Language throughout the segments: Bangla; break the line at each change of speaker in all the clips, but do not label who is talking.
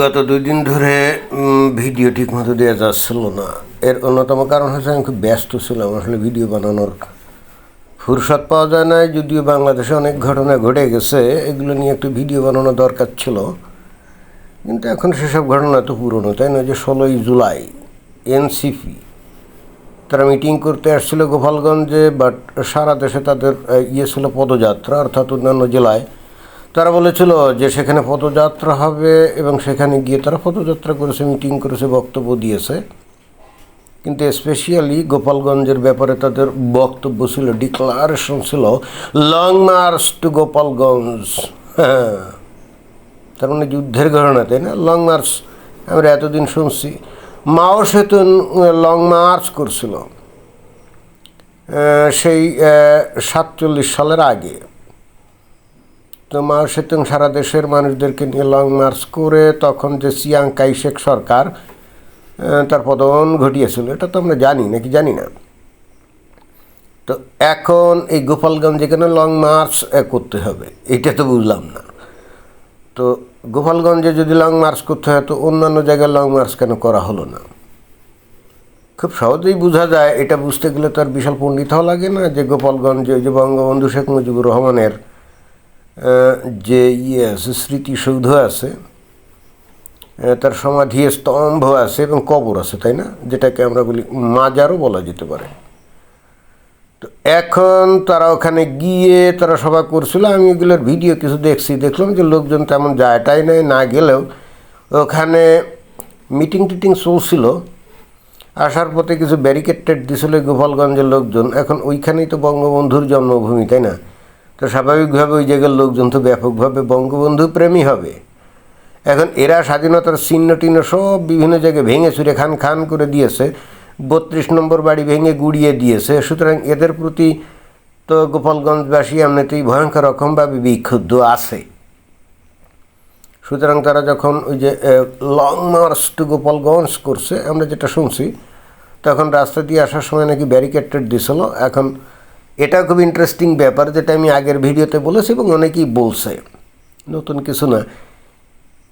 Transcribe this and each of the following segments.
গত দুই দিন ধরে ভিডিও ঠিক মতো দেওয়া যাচ্ছিল না। এর অন্যতম কারণ হচ্ছে আমি খুব ব্যস্ত ছিলাম, আসলে ভিডিও বানানোর ফুরসত পাওয়া যায় না যদিও বাংলাদেশে অনেক ঘটনা ঘটে গেছে, এগুলো নিয়ে একটু ভিডিও বানানো দরকার ছিল। কিন্তু এখন সেসব ঘটনা তো পুরনো, তাই না যে ষোলোই জুলাই, এনসিপি। তারা মিটিং করতে আসছিল গোপালগঞ্জে, বাট সারা দেশে তাদের ইয়ে ছিল পদযাত্রা, অর্থাৎ অন্যান্য জেলায় তারা বলেছিল যে সেখানে পদযাত্রা হবে এবং সেখানে গিয়ে তারা পদযাত্রা করেছে, মিটিং করেছে, বক্তব্য দিয়েছে। কিন্তু স্পেশালি গোপালগঞ্জের ব্যাপারে তাদের বক্তব্য ছিল, ডিক্লারেশন ছিল, লং মার্চ টু গোপালগঞ্জ। হ্যাঁ তার মানে যুদ্ধের ঘটনা, তাই না? লং মার্চ, আমরা এতদিন শুনছি। মাও সেতুন লং মার্চ করছিল সেই সাতচল্লিশ সালের আগে। তো মাও সেতুং সারা দেশের মানুষদেরকে নিয়ে লং মার্চ করে তখন যে সিয়াং কাইশেক সরকার তার পতন ঘটিয়েছিল, এটা তো আমরা জানি, নাকি জানি না? তো এখন এই গোপালগঞ্জে কেন লং মার্চ করতে হবে? এটা তো বুঝলাম না। তো গোপালগঞ্জে যদি লং মার্চ করতে হয়, তো অন্যান্য জায়গায় লং মার্চ কেন করা হলো না? খুব সহজেই বোঝা যায়, এটা বুঝতে গেলে তো আর বিশাল পণ্ডিত হওয়া লাগে না যে গোপালগঞ্জে যে বঙ্গবন্ধু শেখ মুজিবুর রহমানের যে ইয়ে আছে স্মৃতিসৌধ আছে তার সমাধি স্তম্ভ আছে এবং কবর আছে, তাই না? যেটাকে আমরা বলি মাজারও বলা যেতে পারে। তো এখন তারা ওখানে গিয়ে তারা সভা করছিল, আমি এগুলোর ভিডিও কিছু দেখছি, দেখলাম যে লোকজন তেমন যায়টাই নেই, না গেলেও ওখানে মিটিং টিটিং চলছিল। আসার পথে কিছু ব্যারিকেড দিছিল গোপালগঞ্জের লোকজন, এখন ওইখানেই তো বঙ্গবন্ধুর জন্মভূমি, তাই না? তো স্বাভাবিকভাবে ওই জায়গার লোকজন তো ব্যাপকভাবে বঙ্গবন্ধু প্রেমী হবে। এখন এরা স্বাধীনতার চিহ্ন টিহ্ন সব বিভিন্ন জায়গায় ভেঙে চুরে খান খান করে দিয়েছে, বত্রিশ নম্বর বাড়ি ভেঙে গুড়িয়ে দিয়েছে। সুতরাং এদের প্রতি তো গোপালগঞ্জবাসী এমনিতেই ভয়ঙ্কর রকমভাবে বিক্ষুব্ধ আছে। সুতরাং তারা যখন ওই যে লং মার্চ টু গোপালগঞ্জ করছে, আমরা যেটা শুনছি, তখন রাস্তা দিয়ে আসার সময় নাকি ব্যারিকেড দিছিল। এখন এটা খুব ইন্টারেস্টিং ব্যাপার যেটা আমি আগের ভিডিওতে বলেছি এবং অনেকেই বলছে। নতুন কিছু না।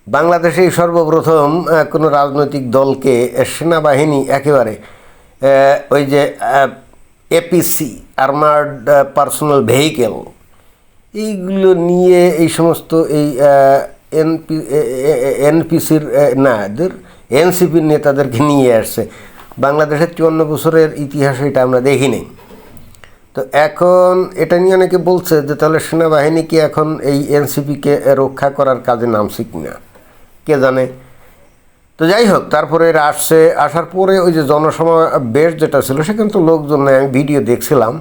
বাংলাদেশে সর্বপ্রথম কোনো রাজনৈতিক দলকে সেনাবাহিনী একেবারে ওই যে এপিসি আর্মার্ড পার্সোনাল ভেহিকেল এইগুলো নিয়ে এই সমস্ত এই এনপি এনপিসির না, এদের এনসিপির নেতাদেরকে নিয়ে আসছে। বাংলাদেশের চুয়ান্ন বছরের ইতিহাসে এটা আমরা দেখিনি। তো এখন এটা নিয়ে অনেকে বলছে যে তাহলে সেনাবাহিনী কি এখন এই এনসিপিকে রক্ষা করার কাজে নামছে কিনা? কে জানে? তো যাই হোক, তারপরে এরা আসছে, আসার পরে ওই যে জনসমাবেশ যেটা ছিল, সেখানে তো লোকজন আমি ভিডিও দেখছিলাম।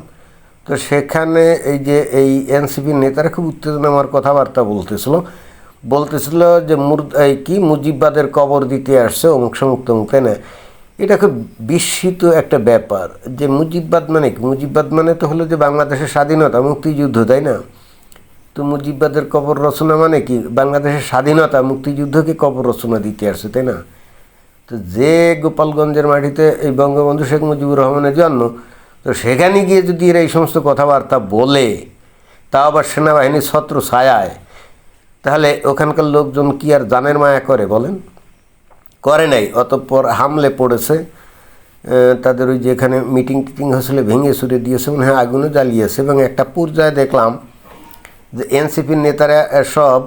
তো সেখানে এই যে এই এনসিপির নেতারা খুব উত্তেজনা উত্তেজনামার কথাবার্তা বলতেছিল। বলতেছিল যে মুর এই কি মুজিববাদের কবর দিতে আসছে অমুক সমুক তমুক তাই না? এটা খুব বিস্মিত একটা ব্যাপার যে মুজিববাদ মানে কি? মুজিববাদ মানে তো হলো যে বাংলাদেশের স্বাধীনতা, মুক্তিযুদ্ধ, তাই না? তো মুজিববাদের কবর রচনা মানে কি? বাংলাদেশের স্বাধীনতা, মুক্তিযুদ্ধকে কবর রচনা দিতে আসছে তাই না? তো যে গোপালগঞ্জের মাটিতে এই বঙ্গবন্ধু শেখ মুজিবুর রহমানের জন্ম, তো সেখানে গিয়ে যদি এরা এই সমস্ত কথাবার্তা বলে, তা আবার সেনাবাহিনীর ছত্র ছায়ায়, তাহলে ওখানকার লোকজন কি আর জানের মায়া করে বলেন? করে নাই, অতঃপর হামলে পড়েছে। তাদের ওই যেখানে মিটিং টিটিং হয়েছিল, ভেঙে সুরে দিয়েছে, মনে হয় আগুনও জ্বালিয়েছে। এবং একটা পর্যায়ে দেখলাম যে এনসিপির নেতারা সব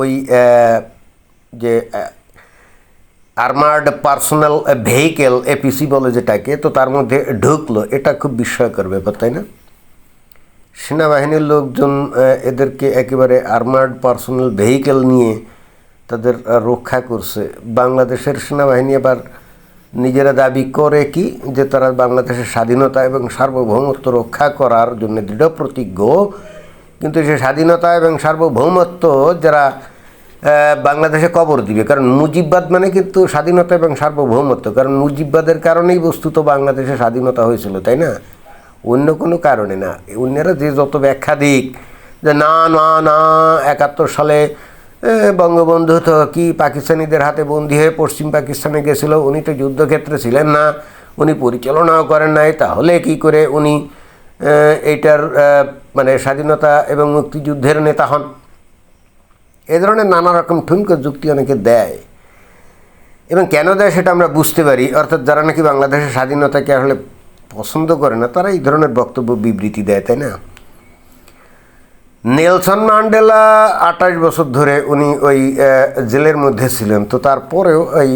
ওই যে আর্মার্ড পার্সোনাল ভেহিকেল এপিসি বলে যেটাকে, তো তার মধ্যে ঢুকলো। এটা খুব বিস্ময়কর ব্যাপার, তাই না? সেনাবাহিনীর লোকজন এদেরকে একেবারে আর্মার্ড পার্সোনাল ভেহিকেল নিয়ে তাদের রক্ষা করছে। বাংলাদেশের সেনাবাহিনী আবার নিজেরা দাবি করে কি, যে তারা বাংলাদেশের স্বাধীনতা এবং সার্বভৌমত্ব রক্ষা করার জন্য দৃঢ় প্রতিজ্ঞ। কিন্তু সে স্বাধীনতা এবং সার্বভৌমত্ব যারা বাংলাদেশে কবর দিবে, কারণ মুজিববাদ মানে কিন্তু স্বাধীনতা এবং সার্বভৌমত্ব, কারণ মুজিববাদের কারণেই বস্তুত বাংলাদেশে স্বাধীনতা হয়েছিল, তাই না? অন্য কোনো কারণে না। অন্যরা যে যত ব্যাখ্যা দিক, যে না না না, একাত্তর সালে বঙ্গবন্ধু তো কি পাকিস্তানিদের হাতে বন্দী হয়ে পশ্চিম পাকিস্তানে গেছিল? উনি তো যুদ্ধক্ষেত্রে ছিলেন না, উনি পরিচালনাও করেন নাই, তাহলে কি করে উনি এইটার মানে স্বাধীনতা এবং মুক্তিযুদ্ধের নেতা হন? এ ধরনের নানা রকম ঠুনকো যুক্তি অনেকে দেয়। এবং কেন দেয় সেটা আমরা বুঝতে পারি, অর্থাৎ যারা নাকি বাংলাদেশের স্বাধীনতাকে আসলে পছন্দ করে না, তারা এই ধরনের বক্তব্য বিবৃতি দেয়, তাই না? নেলসন ম্যান্ডেলা আঠাশ বছর ধরে উনি ওই জেলের মধ্যে ছিলেন। তো তারপরেও ওই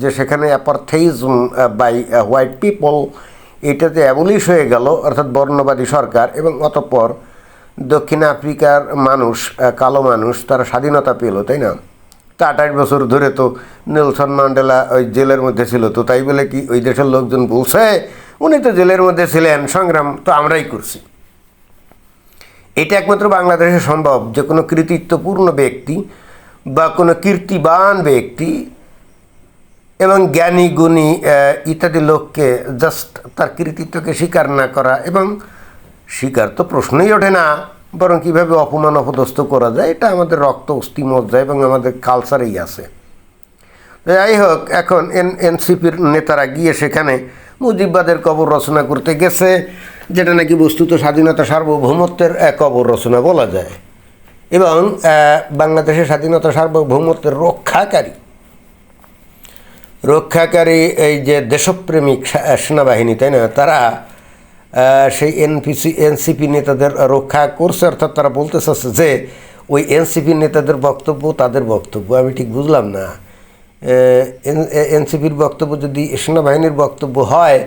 যে সেখানে অ্যাপারথেইজম বাই হোয়াইট পিপল, এটাতে অ্যাবলিশ হয়ে গেল, অর্থাৎ বর্ণবাদী সরকার এবং অতঃপর দক্ষিণ আফ্রিকার মানুষ কালো মানুষ, তারা স্বাধীনতা পেল, তাই না? তা আঠাশ বছর ধরে তো নেলসন ম্যান্ডেলা ওই জেলের মধ্যে ছিল। তো তাই বলে কি, ওই দেশের লোকজন বলছে, উনি তো জেলের মধ্যে ছিলেন, সংগ্রাম তো আমরাই করছি। এটা একমাত্র বাংলাদেশে সম্ভব যে কোনো কৃতিত্বপূর্ণ ব্যক্তি বা কোনো কীর্তিবান ব্যক্তি এবং জ্ঞানী, গুণী ইত্যাদি লোককে জাস্ট তার কৃতিত্বকে স্বীকার না করা এবং স্বীকার তো প্রশ্নই ওঠে না, বরং কীভাবে অপমান অপদস্থ করা যায় এটা আমাদের রক্ত অস্থি মজ্জা এবং আমাদের কালচারেই আছে। যাই হোক, এখন এন, এনসিপির নেতারা গিয়ে সেখানে মুজিববাদের কবর রচনা করতে গেছে। যেটা নাকি বস্তুত স্বাধীনতা সার্বভৌমত্বের এক কবর রচনা বলা যায়। এবং বাংলাদেশের স্বাধীনতা সার্বভৌমত্বের রক্ষাকারী। রক্ষাকারী এই যে দেশপ্রেমিক সেনাবাহিনী, তাই না? তারা সেই এনপিসি, এনসিপি নেতাদের রক্ষা করছে, অর্থাৎ তারা বলতে চাচ্ছে যে, ওই এনসিপি নেতাদের বক্তব্য তাদের বক্তব্য। আমি ঠিক বুঝলাম না। এনসিপির বক্তব্য যদি সেনাবাহিনীর বক্তব্য হয়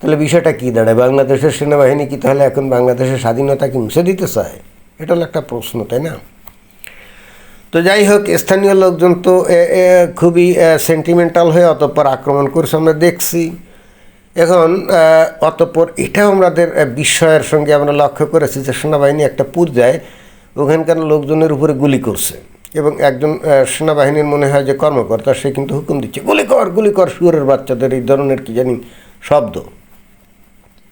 তাহলে বিষয়টা কী? দাঁড়ায় বাংলাদেশের সেনাবাহিনী কি তাহলে এখন বাংলাদেশের স্বাধীনতাকে মুছে দিতে চায়? এটা হলো একটা প্রশ্ন, তাই না? তো যাই হোক, স্থানীয় লোকজন তো খুবই সেন্টিমেন্টাল হয়ে অতঃপর আক্রমণ করছে, আমরা দেখছি। এখন অতঃপর এটাও আমাদের বিস্ময়ের সঙ্গে আমরা লক্ষ্য করেছি যে সেনাবাহিনী একটা পর্যায়ে ওখানকার লোকজনের উপরে গুলি করছে এবং একজন সেনাবাহিনীর মনে হয় যে কর্মকর্তা, সে কিন্তু হুকুম দিচ্ছে, গুলি কর গুলি কর, শুয়োরের বাচ্চাদের, এই ধরনের কি জানি শব্দ।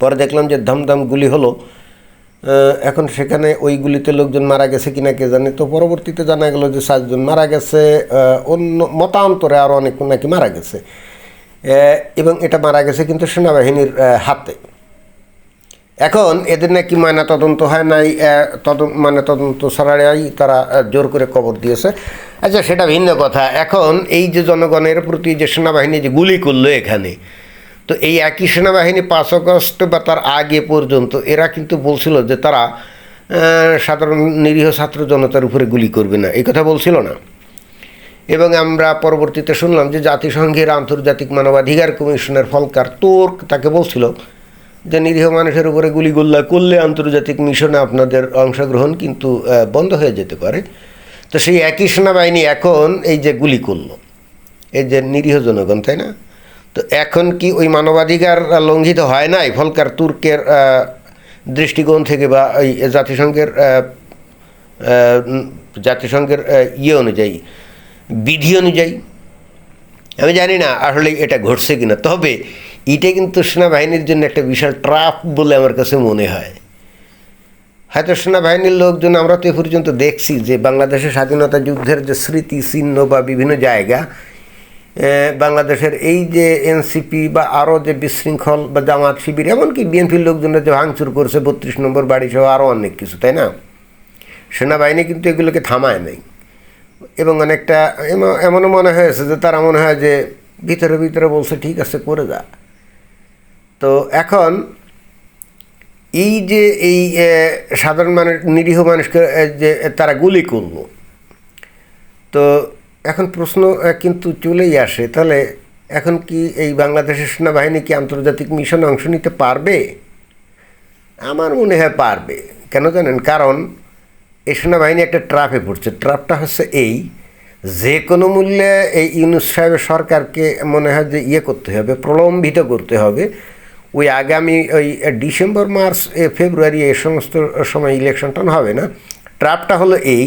পরে দেখলাম যে ধামধাম গুলি হলো। এখন সেখানে ওই গুলিতে লোকজন মারা গেছে কিনা কে জানে। তো পরবর্তীতে জানা গেল যে সাতজন মারা গেছে অন্য মতান্তরে আরও অনেক নাকি মারা গেছে। এবং এটা মারা গেছে কিন্তু সেনাবাহিনীর হাতে। এখন এদের নাকি ময়না তদন্ত হয় নাই তদন্ত মানে তদন্ত ছাড়াই তারা জোর করে কবর দিয়েছে। আচ্ছা সেটা ভিন্ন কথা। এখন এই যে জনগণের প্রতি যে সেনাবাহিনী যে গুলি করল এখানে তো এই একই সেনাবাহিনী পাঁচ আগস্ট বা তার আগে পর্যন্ত এরা কিন্তু বলছিল যে তারা সাধারণ নিরীহ ছাত্র জনতার উপরে গুলি করবে না। এই কথা বলছিল না। এবং আমরা পরবর্তীতে শুনলাম যে জাতিসংঘের আন্তর্জাতিক মানবাধিকার কমিশনের ফলকার তোর্ক তাকে বলছিল যে নিরীহ মানুষের উপরে গুলিগুল্লা করলে আন্তর্জাতিক মিশনে আপনাদের অংশগ্রহণ কিন্তু বন্ধ হয়ে যেতে পারে। তো সেই একই সেনাবাহিনী এখন এই যে গুলি করল, এই যে নিরীহ জনগণ, তাই না? তো এখন কি ওই মানবাধিকার লঙ্ঘিত হয় নাই? ফলকার তুর্কের দৃষ্টিকোণ থেকে বা ওই জাতিসংঘের জাতিসংঘের ইয়ে অনুযায়ী, বিধি অনুযায়ী, আমি জানি না আসলে এটা ঘটছে কিনা, তবে এটা কিন্তু সেনাবাহিনীর জন্য একটা বিশাল ট্রাপ বলে আমার কাছে মনে হয়। হয়তো সেনাবাহিনীর লোকজন, আমরা তো এ পর্যন্ত দেখছি যে বাংলাদেশের স্বাধীনতা যুদ্ধের যে স্মৃতি চিহ্ন বা বিভিন্ন জায়গা বাংলাদেশের এই যে এনসিপি বা আরও যে বিশৃঙ্খল বা জামাত শিবির, এমনকি বিএনপির লোকজনের যে ভাঙচুর করছে বত্রিশ নম্বর বাড়ি সহ আরও অনেক কিছু, তাই না? সেনাবাহিনী কিন্তু এগুলোকে থামায় নাই। এবং অনেকটা এম- এমনও মনে হয়েছে যে তারা মনে হয় যে ভিতরে ভিতরে বলছে, ঠিক আছে, করে যা। তো এখন এই যে এই সাধারণ মানুষ, নিরীহ মানুষকে যে তারা গুলি করল, তো এখন প্রশ্ন কিন্তু চলেই আসে। তাহলে এখন কি এই বাংলাদেশের সেনাবাহিনী কি আন্তর্জাতিক মিশনে অংশ নিতে পারবে? আমার মনে হয় পারবে। কেন জানেন? কারণ এই সেনাবাহিনী একটা ট্রাফে পড়ছে। ট্রাপটা হচ্ছে এই, যে কোনো মূল্যে এই ইউনুস সাহেবের সরকারকে মনে হয় যে ইয়ে করতে হবে, প্রলম্বিত করতে হবে। ওই আগামী ওই ডিসেম্বর, মার্চ ফেব্রুয়ারি এই সমস্ত সময় ইলেকশনটা হবে না। ট্রাপটা হলো এই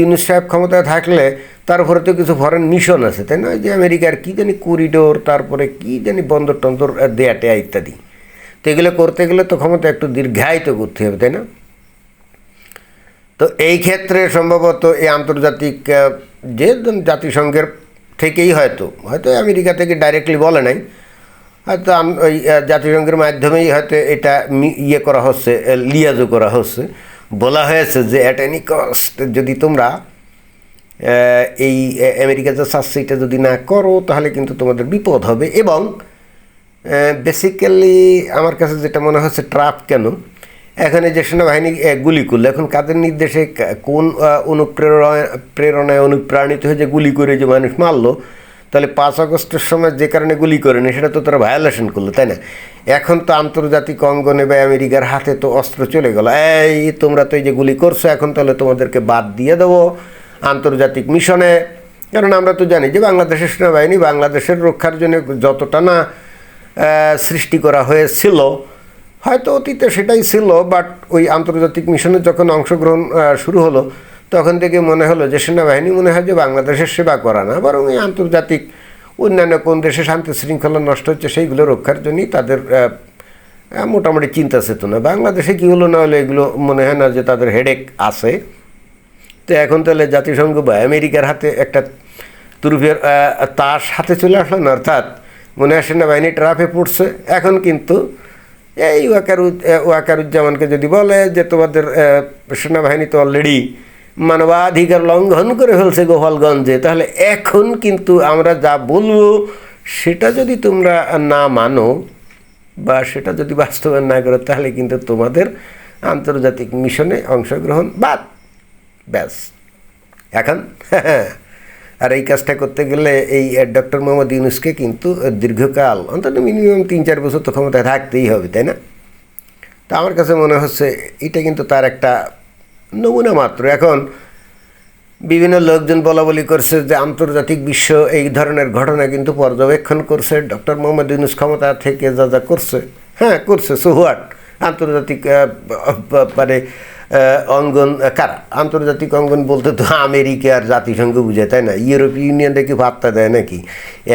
ইউনুস সাহেব ক্ষমতায় থাকলে তার উপরে তো কিছু ফরেন মিশন আছে, তাই না? যে আমেরিকার কী জানি করিডোর তারপরে কী জানি বন্দর টন্দর দেয়া টেয়া ইত্যাদি। তো এগুলো করতে গেলে তো ক্ষমতা একটু দীর্ঘায়িত করতে হবে, তাই না? তো এই ক্ষেত্রে সম্ভবত এই আন্তর্জাতিক যে জাতিসংঘের থেকেই হয়তো হয়তো আমেরিকা থেকে ডাইরেক্টলি বলে নাই, হয়তো ওই জাতিসংঘের মাধ্যমেই হয়তো এটা ইয়ে করা হচ্ছে লিয়াজও করা হচ্ছে। বলা হয়েছে যে অ্যাট এনি কস্ট যদি তোমরা এই আমেরিকা যা চাচ্ছে যদি না করো তাহলে কিন্তু তোমাদের বিপদ হবে। এবং বেসিক্যালি আমার কাছে যেটা মনে হচ্ছে ট্রাপ কেন? এখানে যে সেনাবাহিনী গুলি করল। এখন কাদের নির্দেশে কোন আহ, অনুপ্রেরণায় প্রেরণায় অনুপ্রাণিত হয়ে যে গুলি করে যে মানুষ মারলো তাহলে পাঁচ আগস্টের সময় যে কারণে গুলি করেনি, সেটা তো তারা ভায়োলেশন করল, তাই না? এখন তো আন্তর্জাতিক অঙ্গনে বা আমেরিকার হাতে তো অস্ত্র চলে গেল। এই, তোমরা তো এই যে গুলি করছ, এখন তাহলে তোমাদেরকে বাদ দিয়ে দেবো আন্তর্জাতিক মিশনে। কারণ আমরা তো জানি যে বাংলাদেশের সেনাবাহিনী বাংলাদেশের রক্ষার জন্য যতটা না সৃষ্টি করা হয়েছিল, হয়তো অতীতে সেটাই ছিল বাট ওই আন্তর্জাতিক মিশনে যখন অংশগ্রহণ শুরু হলো তখন থেকে মনে হলো যে সেনাবাহিনী মনে হয় যে বাংলাদেশের সেবা করা না, বরং এই আন্তর্জাতিক অন্যান্য কোন দেশে শান্তি শৃঙ্খলা নষ্ট হচ্ছে সেইগুলো রক্ষার জন্যই তাদের মোটামুটি চিন্তা চেতনা। বাংলাদেশে কী হলো না হলে এগুলো মনে হয় না যে তাদের হেডেক আছে। তো এখন তাহলে জাতিসংঘ বা আমেরিকার হাতে একটা তুরুফের তাস হাতে চলে আসলো না, অর্থাৎ মনে হয় সেনাবাহিনী ট্রাফে পড়ছে। এখন কিন্তু এই ওয়াকারু ওয়াকারুজ্জামানকে যদি বলে যে তোমাদের সেনাবাহিনী তো অলরেডি মানবাধিকার লঙ্ঘন করে ফেলছে গোপালগঞ্জে। তাহলে এখন কিন্তু আমরা যা বলব, সেটা যদি তোমরা না মানো বা সেটা যদি বাস্তবায়ন না করো, তাহলে কিন্তু তোমাদের আন্তর্জাতিক মিশনে অংশগ্রহণ বাদ। ব্যাস। এখন আর এই কাজটা করতে গেলে এই ডক্টর মোহাম্মদ ইউনুসকে কিন্তু দীর্ঘকাল, অন্তত মিনিমাম তিন চার বছর তো ক্ষমতায় থাকতেই হবে, তাই না? তা আমার কাছে মনে হচ্ছে এটা কিন্তু তার একটা নমুনা মাত্র। এখন বিভিন্ন লোকজন বলা বলি করছে যে আন্তর্জাতিক বিশ্ব এই ধরনের ঘটনা কিন্তু পর্যবেক্ষণ করছে। ডক্টর মোহাম্মদ ইউনুস ক্ষমতা থেকে যা যা করছে হ্যাঁ করছে। সো হোয়াট আন্তর্জাতিক মানে অঙ্গন, কারা? আন্তর্জাতিক অঙ্গন বলতে তো আমেরিকা আর জাতিসংঘ বুঝে, তাই না? ইউরোপীয় ইউনিয়ন দেখি পাত্তা দেয় নাকি?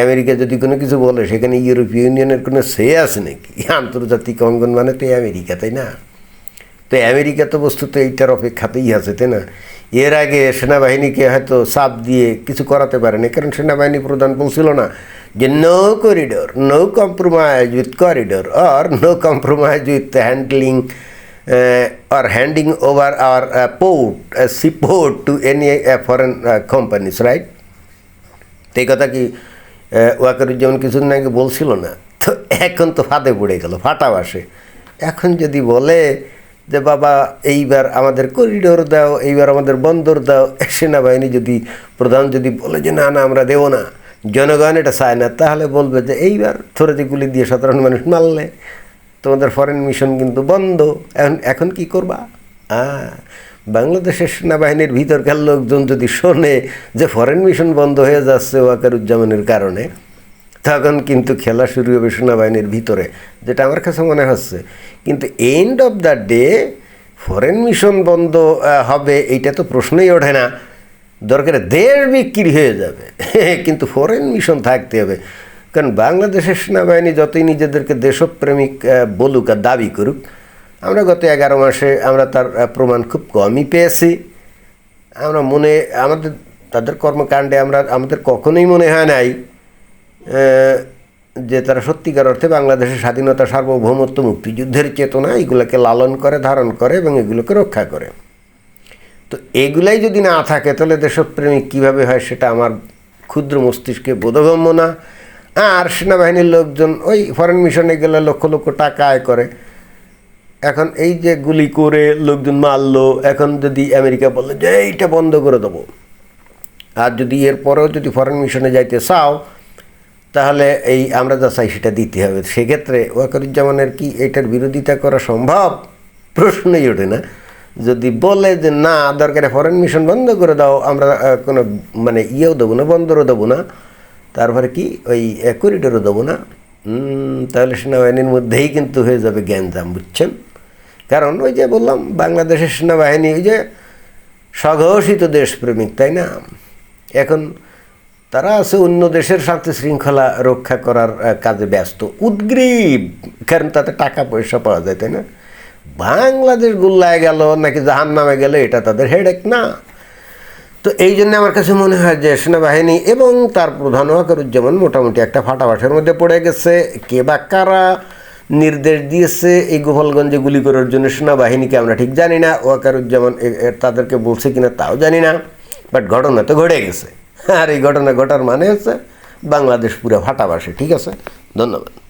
আমেরিকা যদি কোনো কিছু বলে, সেখানে ইউরোপীয় ইউনিয়নের কোনো সে আছে নাকি? আন্তর্জাতিক অঙ্গন মানে তো আমেরিকা, তাই না? তো আমেরিকা তো বস্তুত এইটার অপেক্ষাতেই আছে তাই না? এর আগে সেনাবাহিনীকে হয়তো চাপ দিয়ে কিছু করাতে পারেনি কারণ সেনাবাহিনী প্রধান বলছিল না যে no corridor no compromise with corridor or no compromise with handling or handing over our port seaport to any foreign companies right তো এই কথা কি আহ, ওয়াকারুজ্জামান কিছুদিন আগে বলছিল না? তো এখন তো ফাঁদে পড়ে গেল ফাটা বাসে এখন যদি বলে যে বাবা, এইবার আমাদের করিডোর দাও, এইবার আমাদের বন্দর দাও। সেনাবাহিনী যদি, প্রধান যদি বলে যে, না না, আমরা দেবো না। জনগণ এটা চায় না। তাহলে বলবে যে, এইবার থরে গুলি দিয়ে সাধারণ মানুষ মারলে, তোমাদের ফরেন মিশন কিন্তু বন্ধ। এখন এখন কি করবা? হ্যাঁ বাংলাদেশের সেনাবাহিনীর ভিতরকার লোকজন যদি শোনে যে ফরেন মিশন বন্ধ হয়ে যাচ্ছে ওয়াকারুজ্জামানের কারণে তখন কিন্তু খেলা শুরু হবে সেনাবাহিনীর ভিতরে, যেটা আমার কাছে মনে হচ্ছে। কিন্তু end of the day foreign mission বন্ধ হবে, এইটা তো প্রশ্নই ওঠে না। দরকারে দেশ বিক্রি হয়ে যাবে। কিন্তু ফরেন মিশন থাকতে হবে। কারণ বাংলাদেশের সেনাবাহিনী যতই নিজেদেরকে দেশপ্রেমিক বলুক আর দাবি করুক, আমরা গত এগারো মাসে আমরা তার প্রমাণ খুব কমই পেয়েছি। আমরা মনে, আমাদের, তাদের কর্মকাণ্ডে আমরা, আমাদের কখনোই মনে হয় নাই। যে তারা সত্যিকার অর্থে বাংলাদেশের স্বাধীনতা সার্বভৌমত্ব মুক্তিযুদ্ধের চেতনা এগুলোকে লালন করে, ধারণ করে এবং এগুলোকে রক্ষা করে। তো এগুলাই যদি না থাকে, তাহলে দেশপ্রেমিক কীভাবে হয় সেটা আমার ক্ষুদ্র মস্তিষ্কে বোধগম্য না। আর সেনাবাহিনীর লোকজন ওই ফরেন মিশনে গেলে লক্ষ লক্ষ টাকা আয় করে। এখন এই যে গুলি করে লোকজন মারলো, এখন যদি আমেরিকা বলল যে এইটা বন্ধ করে দেবো। আর যদি এরপরেও যদি ফরেন মিশনে যাইতে চাও তাহলে এই আমরা যা চাই সেটা দিতে হবে। সেক্ষেত্রে ওয়াকারুজ্জামানের কি এটার বিরোধিতা করা সম্ভব? প্রশ্নই ওঠে না। যদি বলে যে না, দরকারে ফরেন মিশন বন্ধ করে দাও, আমরা কোনো মানে ইয়েও দেবো না, বন্দরও দেবো না, তারপরে কি ওই করিডোরও দেবো না? তাহলে সেনাবাহিনীর মধ্যেই কিন্তু হয়ে যাবে জ্ঞানজাম বুঝছেন? কারণ ওই যে বললাম, বাংলাদেশের সেনাবাহিনী ওই যে স্বঘোষিত দেশপ্রেমিক, তাই না? এখন তারা আছে অন্য দেশের সাথে শৃঙ্খলা রক্ষা করার কাজে ব্যস্ত। উদ্গ্রীব, কারণ তাতে টাকা পয়সা পাওয়া যায়, তাই না? বাংলাদেশ গুল্লায় গেল, নাকি জাহান নামে গেলে, এটা তাদের হেডেক না। তো এই জন্য আমার কাছে মনে হয় যে সেনাবাহিনী এবং তার প্রধান ওয়াকারুজ্জামান মোটামুটি একটা ফাটাফাটের মধ্যে পড়ে গেছে। কে বা কারা নির্দেশ দিয়েছে এই গোপালগঞ্জে গুলি করার জন্য সেনাবাহিনীকে, আমরা ঠিক জানি না। ওয়াকারুজ্জামান তাদেরকে বলছে কিনা, তাও জানি না। বাট ঘটনা তো ঘটে গেছে। আর এই ঘটনা ঘটার মানে হচ্ছে বাংলাদেশ পুরো ফাটাবাসে ঠিক আছে? ধন্যবাদ।